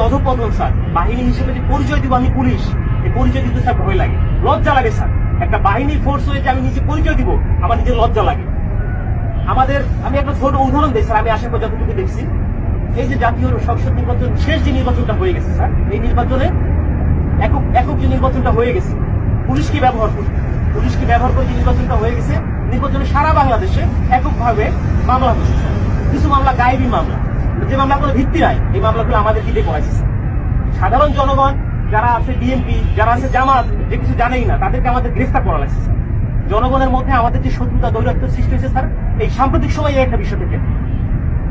অধপতন, স্যার। বাহিনী হিসেবে যে পরিচয় দিব আমি পুলিশ, এই পরিচয় দিতে স্যার ভয় লাগে। লজ্জা লাগে, স্যার। একটা বাহিনী ফোর্স হয়ে যে আমি নিজে পরিচয় দিব, আমার নিজের লজ্জা লাগে। আমাদের, আমি একটা ছোট উদাহরণ দিই, স্যার। আমি আশা করি যতটুকু দেখছি। এই যে জাতীয় সংসদ নির্বাচন, শেষ যে নির্বাচনটা হয়ে গেছে, স্যার, এই নির্বাচনে একক একক যে নির্বাচনটা হয়ে গেছে পুলিশকে ব্যবহার করবে পুলিশকে ব্যবহার করে যে নির্বাচনটা হয়ে গেছে? নির্বাচনে সারা বাংলাদেশে এককভাবে মামলা হচ্ছে। কিছু মামলা, গায়েবী মামলা। যে মামলা কোনো ভিত্তি নাই, এই মামলাগুলো আমাদের দিতে করাইছে। সাধারণ জনগণ, যারা আছে বিএনপি যারা আছে জামাত, যে কিছু জানেই না, তাদেরকে আমাদের গ্রেফতার করা লাগছে, স্যার। জনগণের মধ্যে আমাদের যে শত্রুতা, দৈরাত্য সৃষ্টি হয়েছে, স্যার, এই সাম্প্রতিক সময়ে এই একটা বিষয় থেকে।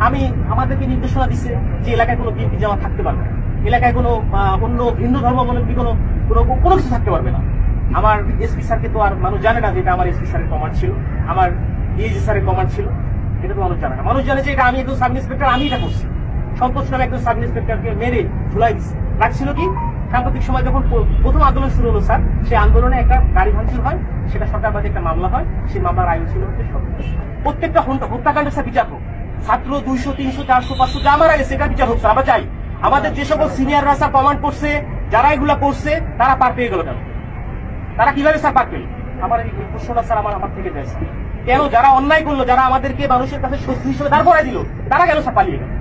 আমি, আমাদেরকে নির্দেশনা দিচ্ছে যে এলাকায় কোনো বিএনপি জামা থাকতে পারবে না। এলাকায় কোনো অন্য ভিন্ন ধর্মাবলম্বী কোনো কোনো কোনো কিছু থাকতে পারবে না। আমার এসপি স্যারকে তো আর মানুষ জানে না যে এটা আমার এসপি স্যারের কমান্ড ছিল। আমার ডিএজি স্যারের কমান্ড ছিল। এটা তো মানুষ জানে মানুষ জানে যে এটা আমি একজন সাব ইন্সপেক্টর, আমি এটা করছি। সন্তোষ নামে একজন সাব ইন্সপেক্টরকে মেরে ঝুলাই দিচ্ছে রাখছিল কি? সাম্প্রতিক সময় যখন প্রথম আন্দোলন শুরু হলো, স্যার, সেই আন্দোলনে একটা গাড়ি ভাঙচুর হয়, সেটা সরকারবাদী একটা মামলা হয়, সেই মামলার আয়ু ছিল হচ্ছে প্রত্যেকটা হত্যা- হত্যাকাণ্ডের স্যার বিচার হোক। ছাত্র দুইশো, তিনশো, চারশো, পাঁচশো, যা মারা গেছে এটা বিচার হোক আমরা চাই আমাদের যে সকল সিনিয়ররা স্যার কমান্ড করছে, যারা এগুলা করছে, তারা পার পেয়ে গেল কেন? তারা কীভাবে স্যার পার পেল? আমার এই প্রশ্নটা স্যার আমার আমার থেকে যায় কেন যারা অন্যায় করল, যারা আমাদেরকে মানুষের কাছে শত্রু হিসেবে দাঁড় করাই দিল, তারা কেন স্যার পালিয়ে গেল?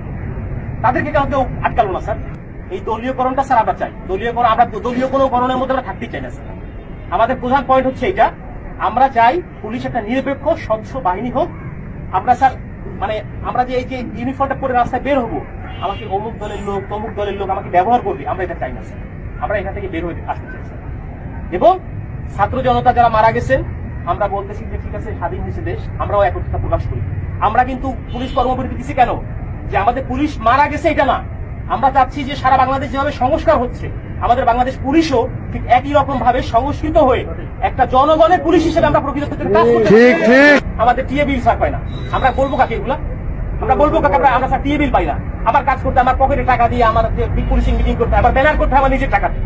তাদেরকে কেন কেউ আটকালো না, স্যার? এই দলীয়করণটা স্যার আমরা চাই। দলীয়করণ আমরা দলীয় কোনো করণের মধ্যে আমরা থাকতে চাই না, স্যার। আমাদের প্রধান পয়েন্ট হচ্ছে এটা আমরা চাই পুলিশ একটা নিরপেক্ষ, স্বচ্ছ বাহিনী হোক। আমরা, স্যার মানে আমরা যে এই যে ইউনিফর্মটা পরে রাস্তায় বের হব, আমাকে অমুক দলের লোক, তমুক দলের লোক আমাকে ব্যবহার করবে, আমরা এটা চাই না, স্যার। আমরা এখান থেকে বের হয়ে আসতে চাই, স্যার। এবং ছাত্র জনতা যারা মারা গেছেন আমরা বলতেছি যে ঠিক আছে স্বাধীন হয়েছে দেশ আমরাও একত্রতা প্রকাশ করি। আমরা কিন্তু পুলিশ কর্মবিরতি দিচ্ছি কেন? যে আমাদের পুলিশ মারা গেছে এটা না। আমরা চাচ্ছি যে সারা বাংলাদেশ যেভাবে সংস্কার হচ্ছে আমাদের বাংলাদেশ পুলিশও ঠিক একই রকম ভাবে সংস্কৃত হয়ে একটা জনগণের পুলিশ হিসেবে আমরা প্রকৃত। আমাদের টিএ বিল স্যার পাই না। আমরা বলব কাকে এগুলা? আমরা বলব কাকে? আমরা আমরা স্যার টিএ বিল পাই না। আমার কাজ করতে আমার পকেটে টাকা দিয়ে আমার পুলিশিং মিটিং করতে আবার ব্যানার করতে আমার নিজের টাকা দিয়ে।